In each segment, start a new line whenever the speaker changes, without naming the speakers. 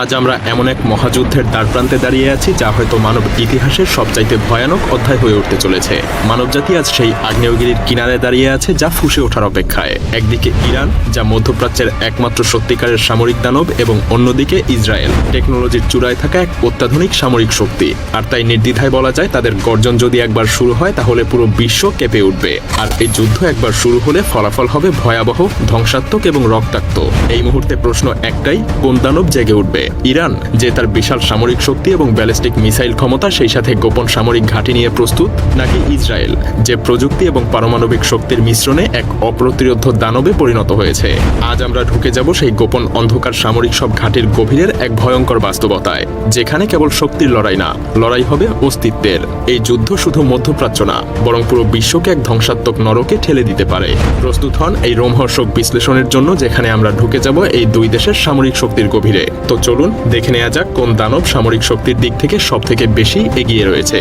আজ আমরা এমন এক মহাযুদ্ধের দ্বারপ্রান্তে দাঁড়িয়ে আছি যা হয়তো মানব ইতিহাসের সবচাইতে ভয়ানক অধ্যায় হয়ে উঠতে চলেছে। মানবজাতি আজ সেই আগ্নেয়গিরির কিনারে দাঁড়িয়ে আছে যা ফুসে ওঠার অপেক্ষায়। একদিকে ইরান, যা মধ্যপ্রাচ্যের একমাত্র সত্যিকারের সামরিক দানব এবং অন্যদিকে ইসরায়েল। টেকনোলজির চূড়ায় থাকা এক অত্যাধুনিক সামরিক শক্তি। আর তাই নির্দ্বিধায় বলা যায় তাদের গর্জন যদি একবার শুরু হয় তাহলে পুরো বিশ্ব কেঁপে উঠবে। আর এই যুদ্ধ একবার শুরু হলে ফলাফল হবে ভয়াবহ, ধ্বংসাত্মক এবং রক্তাক্ত। এই মুহূর্তে প্রশ্ন একটাই, কোন দানব জেগে উঠবে? ইরান, যে তার বিশাল সামরিক শক্তি এবং ব্যালিস্টিক মিসাইল ক্ষমতা, সেই সাথে গোপন সামরিক ঘাঁটি নিয়ে প্রস্তুত, নাকি ইসরায়েল, যে প্রযুক্তি এবং পারমাণবিক শক্তির মিশ্রণে এক অপ্রতিরোধ দানবে পরিণত হয়েছে। আজ আমরা ঢুকে যাব সেই গোপন অন্ধকার সামরিক সব ঘাটির গভীরের এক ভয়ঙ্কর বাস্তবতায়, যেখানে কেবল শক্তির লড়াই না, লড়াই হবে অস্তিত্বের। এই যুদ্ধ শুধু মধ্যপ্রাচ্য না, বরং পুরো বিশ্বকে এক ধ্বংসাত্মক নরকে ঠেলে দিতে পারে। প্রস্তুত হন এই রোমহর্ষক বিশ্লেষণের জন্য, যেখানে আমরা ঢুকে যাব এই দুই দেশের সামরিক শক্তির গভীরে। তো চলুন দেখে নেওয়া যাক কোন দানব সামরিক শক্তির দিক থেকে সবথেকে বেশি এগিয়ে রয়েছে।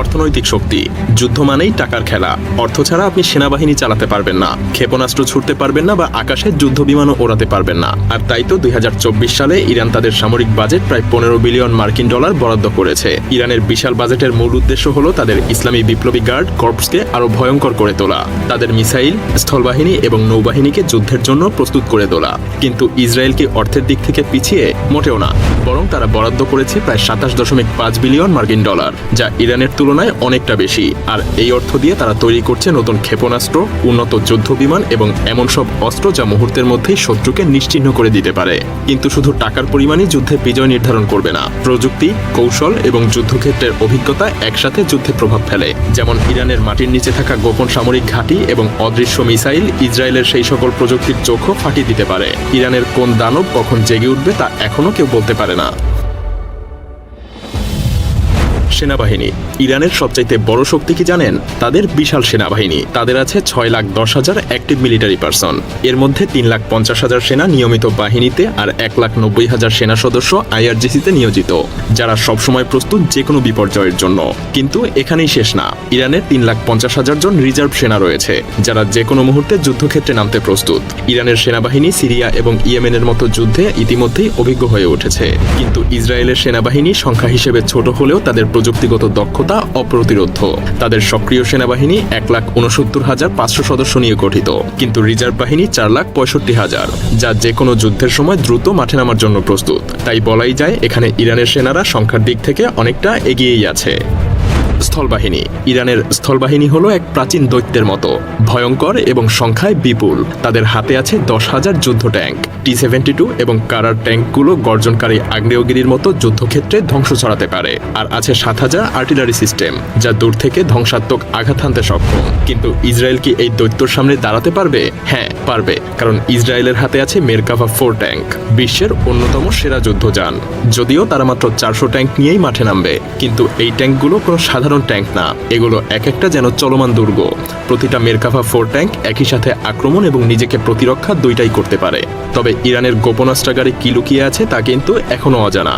অর্থনৈতিক শক্তি। যুদ্ধ মানেই টাকার খেলা। অর্থ ছাড়া আপনি সেনাবাহিনী চালাতে পারবেন না। ক্ষেপণাস্ত্র ছুটতে পারবেন না বা আকাশে যুদ্ধ বিমানও ওড়াতে পারবেন না। আর তাই তো দুই হাজার চব্বিশ সালে ইরান তাদের সামরিক বাজেট প্রায় পনেরো বিলিয়ন মার্কিন ডলার বরাদ্দ করেছে। ইরানের বিশাল বাজেটের মূল উদ্দেশ্য হল তাদের ইসলামী বিপ্লবী গার্ড কর্পসকে আরও ভয়ঙ্কর করে তোলা। তাদের মিসাইল, স্থলবাহিনী এবং নৌবাহিনীকে যুদ্ধের জন্য প্রস্তুত করে তোলা। কিন্তু ইসরায়েল কি অর্থের দিক থেকে পিছিয়ে মোটেও না। বরং তারা বরাদ্দ করেছে প্রায় সাতাশ দশমিক পাঁচ বিলিয়ন মার্কিন ডলার, যা ইরানের তুলনায় অনেকটা বেশি। আর এই অর্থ দিয়ে তারা তৈরি করছে নতুন ক্ষেপণাস্ত্র, উন্নত যুদ্ধ বিমান এবং এমন সব অস্ত্র যা মুহূর্তের মধ্যেই শত্রুকে নিশ্চিহ্ন করে দিতে পারে। কিন্তু শুধু টাকার পরিমাণই যুদ্ধে বিজয় নির্ধারণ করবে না। প্রযুক্তি, কৌশল এবং যুদ্ধক্ষেত্রের অভিজ্ঞতা একসাথে যুদ্ধে প্রভাব ফেলে। যেমন ইরানের মাটির নিচে থাকা গোপন সামরিক ঘাঁটি এবং অদৃশ্য মিসাইল ইসরায়েলের সেই সকল প্রযুক্তির চোখও ফাটিয়ে দিতে পারে। ইরানের কোন দানব কখন জেগে উঠবে তা এখনও কেউ বলতে পারে না। সেনাবাহিনী। ইরানের সবচাইতে বড় শক্তি কি জানেন? তাদের বিশাল সেনাবাহিনী। তাদের আছে ছয় লাখ দশ হাজার অ্যাক্টিভ মিলিটারি পার্সন এর মধ্যে তিন লাখ পঞ্চাশ হাজার সেনা নিয়মিত বাহিনীতে আর এক লাখ নব্বই হাজার সেনা সদস্য আইআরজিসিতে নিয়োজিত, যারা সবসময় প্রস্তুত যে কোনো বিপর্যয়ের জন্য। কিন্তু এখানেই শেষ না। ইরানের তিন লাখ পঞ্চাশ হাজার জন রিজার্ভ সেনা রয়েছে, যারা যে কোনো মুহূর্তে যুদ্ধক্ষেত্রে নামতে প্রস্তুত। ইরানের সেনাবাহিনী সিরিয়া এবং ইয়েমেনের মতো যুদ্ধে ইতিমধ্যেই অভিজ্ঞ হয়ে উঠেছে। কিন্তু ইসরায়েলের সেনাবাহিনী সংখ্যা হিসেবে ছোট হলেও তাদের প্রযুক্তিগত দক্ষতা অপ্রতিরোধ তাদের সক্রিয় সেনাবাহিনী এক লাখ উনসত্তর হাজার পাঁচশো সদস্য নিয়ে গঠিত, কিন্তু রিজার্ভ বাহিনী চার লাখ পঁয়ষট্টি হাজার, যা যে কোনো যুদ্ধের সময় দ্রুত মাঠে নামার জন্য প্রস্তুত। তাই বলাই যায়, এখানে ইরানের সেনারা সংখ্যার দিক থেকে অনেকটা এগিয়েই আছে। স্থলবাহিনী। ইরানের স্থলবাহিনী হলো এক প্রাচীন দৈত্যের মতো। ভয়ঙ্কর এবং সংখ্যায় বিপুল। তাদের হাতে আছে দশ হাজার যুদ্ধ ট্যাঙ্ক। টি সেভেন্টি টু এবং কারার ট্যাঙ্কগুলো গর্জনকারী আগ্নেয়গিরির মতো যুদ্ধক্ষেত্রে ধ্বংস ছড়াতে পারে। আর আছে সাত হাজার আর্টিলারি সিস্টেম, যা দূর থেকে ধ্বংসাত্মক আঘাত হানতে সক্ষম। কিন্তু ইসরায়েল কি এই দৈত্যর সামনে দাঁড়াতে পারবে? হ্যাঁ পারবে, কারণ ইসরায়েলের হাতে আছে মেরকাভা ফোর ট্যাঙ্ক, বিশ্বের অন্যতম সেরা যুদ্ধযান। যদিও তারা মাত্র চারশো ট্যাঙ্ক নিয়েই মাঠে নামবে, কিন্তু এই ট্যাঙ্কগুলো কোনো সাধারণ ট্যাঙ্ক না, এগুলো এক একটা যেন চলমান দুর্গ। প্রতিটা মেরকাফা ফোর ট্যাঙ্ক একই সাথে আক্রমণ এবং নিজেকে প্রতিরক্ষা দুইটাই করতে পারে। তবে ইরানের গোপনাস্ত্রাগারে কি লুকিয়ে আছে তা কিন্তু এখনও অজানা।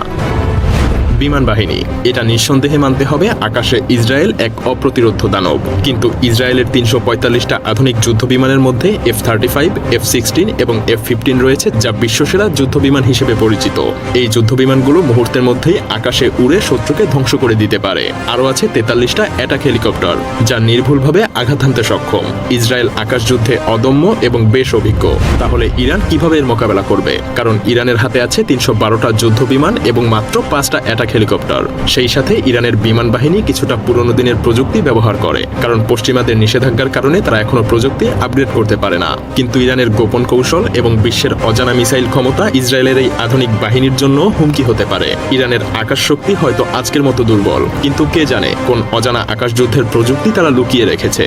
বিমান বাহিনী। এটা নিঃসন্দেহে মানতে হবে আকাশে ইসরায়েল এক অপ্রতিরোধ দানব। কিন্তু ইসরায়েলের তিনশো পঁয়তাল্লিশটা আধুনিক যুদ্ধ বিমানের মধ্যে F thirty five, F sixteen এবং এফ ফিফটিন রয়েছে যা বিশ্বসেরা যুদ্ধ বিমান হিসেবে পরিচিত। এই যুদ্ধ বিমানগুলো মুহূর্তের মধ্যেই আকাশে উড়ে শত্রুকে ধ্বংস করে দিতে পারে। আরও আছে তেতাল্লিশটা অ্যাটাক হেলিকপ্টার, যা নির্ভুলভাবে আঘাত হানতে সক্ষম। ইসরায়েল আকাশ যুদ্ধে অদম্য এবং বেশ অভিজ্ঞ। তাহলে ইরান কীভাবে এর মোকাবেলা করবে? কারণ ইরানের হাতে আছে তিনশো বারোটা যুদ্ধ বিমান এবং মাত্র পাঁচটা অ্যাটাক হেলিকপ্টার। সেই সাথে ইরানের বিমান বাহিনী কিছুটা পুরনো দিনের প্রযুক্তি ব্যবহার করে, কারণ পশ্চিমাদের নিষেধাজ্ঞার কারণে তারা এখনও প্রযুক্তি আপগ্রেড করতে পারে না। কিন্তু ইরানের গোপন কৌশল এবং বিশ্বের অজানা মিসাইল ক্ষমতা ইসরায়েলের এই আধুনিক বাহিনীর জন্য হুমকি হতে পারে। ইরানের আকাশ শক্তি হয়তো আজকের মতো দুর্বল, কিন্তু কে জানে কোন অজানা আকাশ যুদ্ধের প্রযুক্তি তারা লুকিয়ে রেখেছে।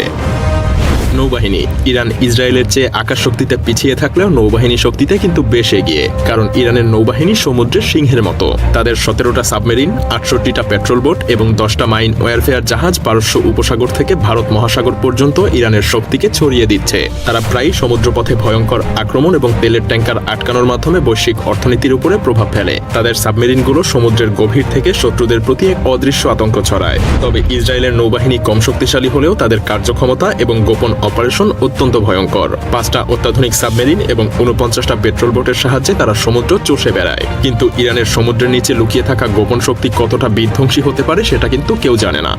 নৌবাহিনী। ইরান ইসরায়েলের চেয়ে আকাশ শক্তিতে পিছিয়ে থাকলেও নৌবাহিনী শক্তিতে কিন্তু বেশ এগিয়ে, কারণ ইরানের নৌবাহিনী সমুদ্রের সিংহের মতো। তাদের সতেরোটা সাবমেরিন, আটষট্টিটা পেট্রোল বোট এবং দশটা মাইন ওয়ারফেয়ার জাহাজ পারস্য উপসাগর থেকে ভারত মহাসাগর পর্যন্ত ইরানের শক্তিকে ছড়িয়ে দিচ্ছে। তারা প্রায়ই সমুদ্রপথে ভয়ঙ্কর আক্রমণ এবং তেলের ট্যাঙ্কার আটকানোর মাধ্যমে বৈশ্বিক অর্থনীতির উপরে প্রভাব ফেলে। তাদের সাবমেরিনগুলো সমুদ্রের গভীর থেকে শত্রুদের প্রতি এক অদৃশ্য আতঙ্ক ছড়ায়। তবে ইসরায়েলের নৌবাহিনী কম শক্তিশালী হলেও তাদের কার্যক্ষমতা এবং গোপন অপারেশন অত্যন্ত ভয়ঙ্কর। পাঁচটা অত্যাধুনিক সাবমেরিন এবং উনপঞ্চাশটা পেট্রোল বোটের সাহায্যে তারা সমুদ্র চষে বেড়ায়। কিন্তু ইরানের সমুদ্রের নিচে লুকিয়ে থাকা গোপন শক্তি কতটা বিধ্বংসী হতে পারে সেটা কিন্তু কেউ জানে না।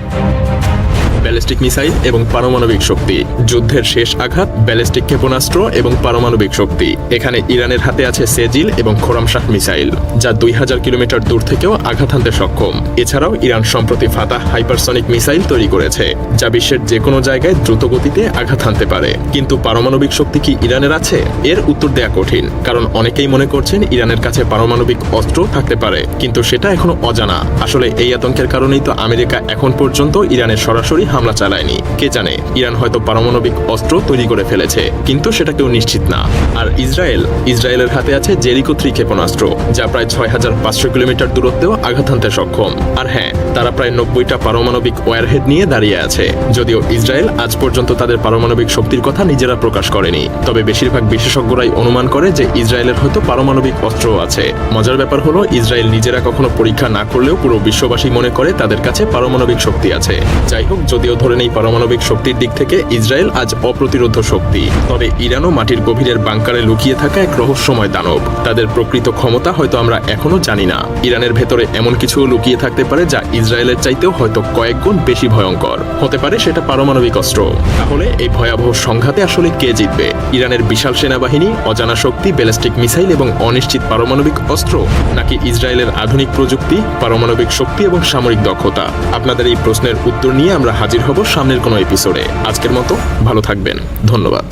ব্যালিস্টিক মিসাইল এবং পারমাণবিক শক্তি। যুদ্ধের শেষ আঘাত ব্যালিস্টিক ক্ষেপণাস্ত্র এবং পারমাণবিক শক্তি। এখানে ইরানের হাতে আছে সেজিল এবং খোরামশাহ মিসাইল, যা দুই হাজার কিলোমিটার দূর থেকেও আঘাত হানতে সক্ষম। এছাড়াও ইরান সম্প্রতি ফাতাহ হাইপারসনিক মিসাইল তৈরি করেছে, যা বিশ্বের যে কোনো জায়গায় দ্রুত গতিতে আঘাত হানতে পারে। কিন্তু পারমাণবিক শক্তি কি ইরানের আছে? এর উত্তর দেয়া কঠিন, কারণ অনেকেই মনে করছেন ইরানের কাছে পারমাণবিক অস্ত্র থাকতে পারে, কিন্তু সেটা এখনও অজানা। আসলে এই আতঙ্কের কারণেই তো আমেরিকা এখন পর্যন্ত ইরানের সরাসরি হামলা চালায়নি। কে জানে, ইরান হয়তো পারমাণবিক অস্ত্র তৈরি করে ফেলেছে, কিন্তু সেটা কেউ নিশ্চিত না। আর ইসরায়েল, ইসরায়েলের হাতে আছে জেরিকো থ্রি ক্ষেপণাস্ত্র, যা প্রায় ছয় হাজার পাঁচশো কিলোমিটার দূরত্বেও আঘাত হানতে সক্ষম। আর হ্যাঁ তারা প্রায় নব্বইটা পারমাণবিক ওয়ারহেড নিয়ে দাঁড়িয়ে আছে, যদিও ইসরায়েল আজ পর্যন্ত তাদের পারমাণবিক শক্তির কথা নিজেরা প্রকাশ করেনি। তবে বেশিরভাগ বিশেষজ্ঞরাই অনুমান করে যে ইসরায়েলের হয়তো পারমাণবিক অস্ত্র আছে। মজার ব্যাপার হলো, ইসরায়েল নিজেরা কখনো পরীক্ষা না করলেও পুরো বিশ্ববাসী মনে করে তাদের কাছে পারমাণবিক শক্তি আছে। যাই হোক যদিও ধরে নেই পারমাণবিক শক্তির দিক থেকে ইসরায়েল আজ অপ্রতিরোধ শক্তি। তবে ইরানও মাটির গভীরের বাংকারে লুকিয়ে থাকা এক রহস্যময় দানব। তাদের প্রকৃত ক্ষমতা হয়তো আমরা এখনও জানি না। ইরানের ভেতরে এমন কিছু লুকিয়ে থাকতে পারে যা ইসরায়েলের চাইতেও হয়তো কয়েক গুণ বেশি ভয়ঙ্কর। হতে পারে সেটা পারমাণবিক অস্ত্র। তাহলে এই ভয়াবহ সংঘাতে আসলে কে জিতবে? ইরানের বিশাল সেনাবাহিনী, অজানা শক্তি, ব্যালিস্টিক মিসাইল এবং অনিশ্চিত পারমাণবিক অস্ত্র? নাকি ইসরায়েলের আধুনিক প্রযুক্তি, পারমাণবিক শক্তি এবং সামরিক দক্ষতা? আপনাদের এই প্রশ্নের উত্তর নিয়ে আমরা হাজির হব সামনের কোনো এপিসোডে আজকের মতো ভালো থাকবেন। ধন্যবাদ।